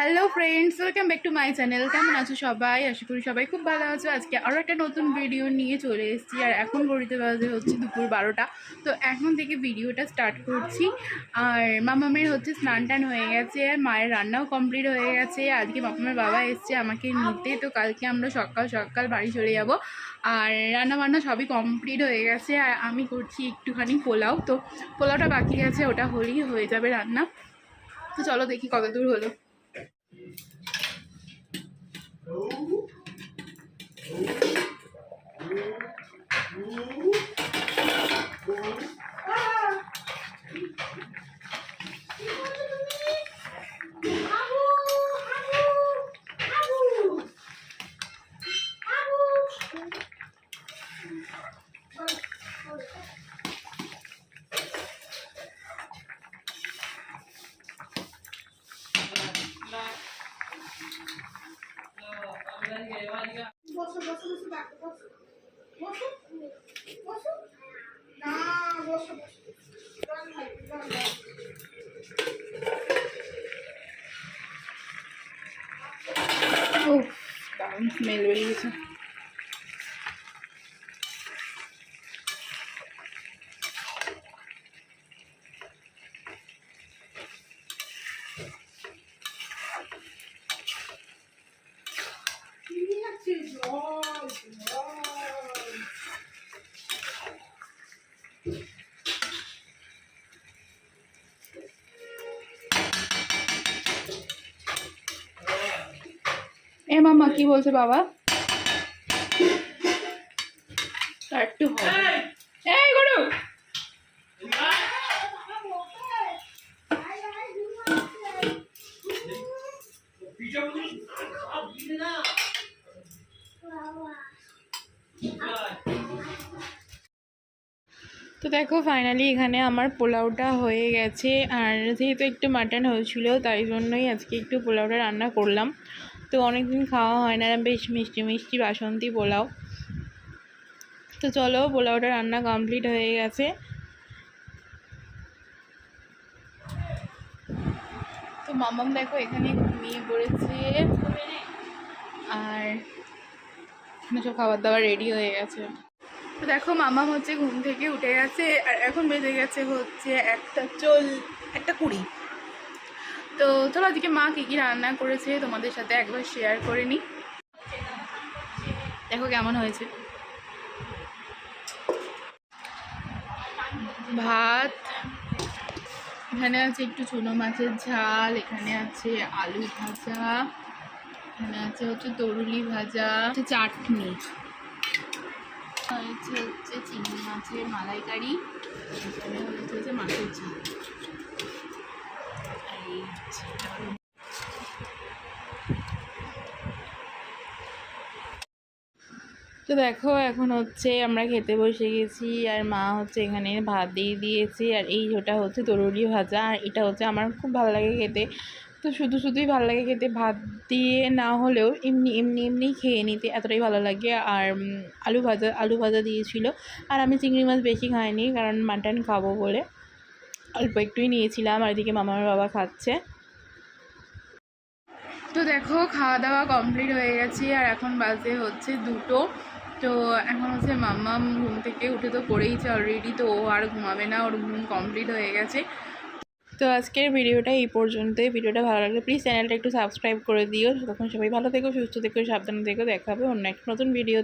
Hello friends welcome back to my channel কেমন আছো সবাই? আশা করি সবাই খুব ভালো আছো। আজকে আরও একটা নতুন ভিডিও নিয়ে চলে এসেছি, আর এখন ঘড়িতে বাজে হচ্ছে দুপুর বারোটা। তো এখন থেকে ভিডিওটা স্টার্ট করছি। আর মামামের হচ্ছে স্নান টান হয়ে গেছে, আর মায়ের রান্নাও কমপ্লিট হয়ে গেছে। আজকে মামামের বাবা এসছে আমাকে নিতে, তো কালকে আমরা সকাল সকাল বাড়ি চলে যাব। আর রান্না বান্না সবই কমপ্লিট হয়ে গেছে, আর আমি করছি একটুখানি পোলাও। তো পোলাওটা বাকি আছে, ওটা হলেই হয়ে যাবে রান্না। তো চলো দেখি কত দূর হলো। Gracias. বসো বসো বসো ডাক্তার বসো। বসো বসো। না বসো বসো। ও দারুণ স্মেল বেরিয়েছে এ মামা কি বলছে বাবা আর একটু হবে এই গরু তো দেখো ফাইনালি এখানে আমার পোলাওটা হয়ে গেছে। আর যেহেতু একটু মাটন হয়েছিল, তাই জন্যই আজকে একটু পোলাওটা রান্না করলাম। তো অনেক দিন খাওয়া হয় না, বেশ মিষ্টি মিষ্টি বাসন্তী পোলাও। তো চলো, পোলাওটা রান্না কমপ্লিট হয়ে গেছে। তো মামাম দেখো, এখানে ঘুমিয়ে পড়েছে। আর সব খাবার দাবার রেডি হয়ে গেছে। তো দেখো, মামা হচ্ছে ঘুম থেকে উঠে গেছে, আর এখন বেজে গেছে হচ্ছে একটা চল, একটা কুড়ি। তো চলো, আজকে মা কী কী রান্না করেছে তোমাদের সাথে একবার শেয়ার করে নিই দেখো কেমন হয়েছে। ভাত, এখানে আছে একটু ছোটো মাছের ঝাল, এখানে আছে আলু ভাজা, এখানে আছে হচ্ছে তরুলি ভাজা চাটনি। হয়েছে হচ্ছে চিংড়ি মাছের মালাইকারি। এখানে হয়েছে মাছের ঝাল আর এই হচ্ছে তো দেখো এখন হচ্ছে আমরা খেতে বসে গেছি, আর মা হচ্ছে এখানে ভাত দিয়ে দিয়েছে, আর এই ওটা হচ্ছে তরুরি ভাজা, আর এটা হচ্ছে আমার খুব ভালো লাগে খেতে। তো শুধু শুধুই ভালো লাগে খেতে, ভাত দিয়ে না হলেও এমনি এমনি এমনি খেয়ে নিতে এতটাই ভালো লাগে। আর আলু ভাজা আলু ভাজা দিয়েছিল, আর আমি চিংড়ি মাছ বেশি খাইনি, কারণ মাটন খাব বলে। অল্প একটুই নিয়েছিলাম, আর এদিকে মামার বাবা খাচ্ছে। দেখো খাওয়া দাওয়া কমপ্লিট হয়ে গেছে আর এখন বাজে হচ্ছে দুটো। তো এখন হচ্ছে মাম্মাম ঘুম থেকে উঠে তো পড়েইছে অলরেডি তো ও আর ঘুমাবে না, ওর ঘুম কমপ্লিট হয়ে গেছে। তো আজকের ভিডিওটা এই পর্যন্তই। ভিডিওটা ভালো লাগলে প্লিজ চ্যানেলটা একটু সাবস্ক্রাইব করে দিও। তখন সবাই ভালো থেকো, সুস্থ থেকো, সাবধানে থেকো। দেখাবে অন্য একটা নতুন ভিডিও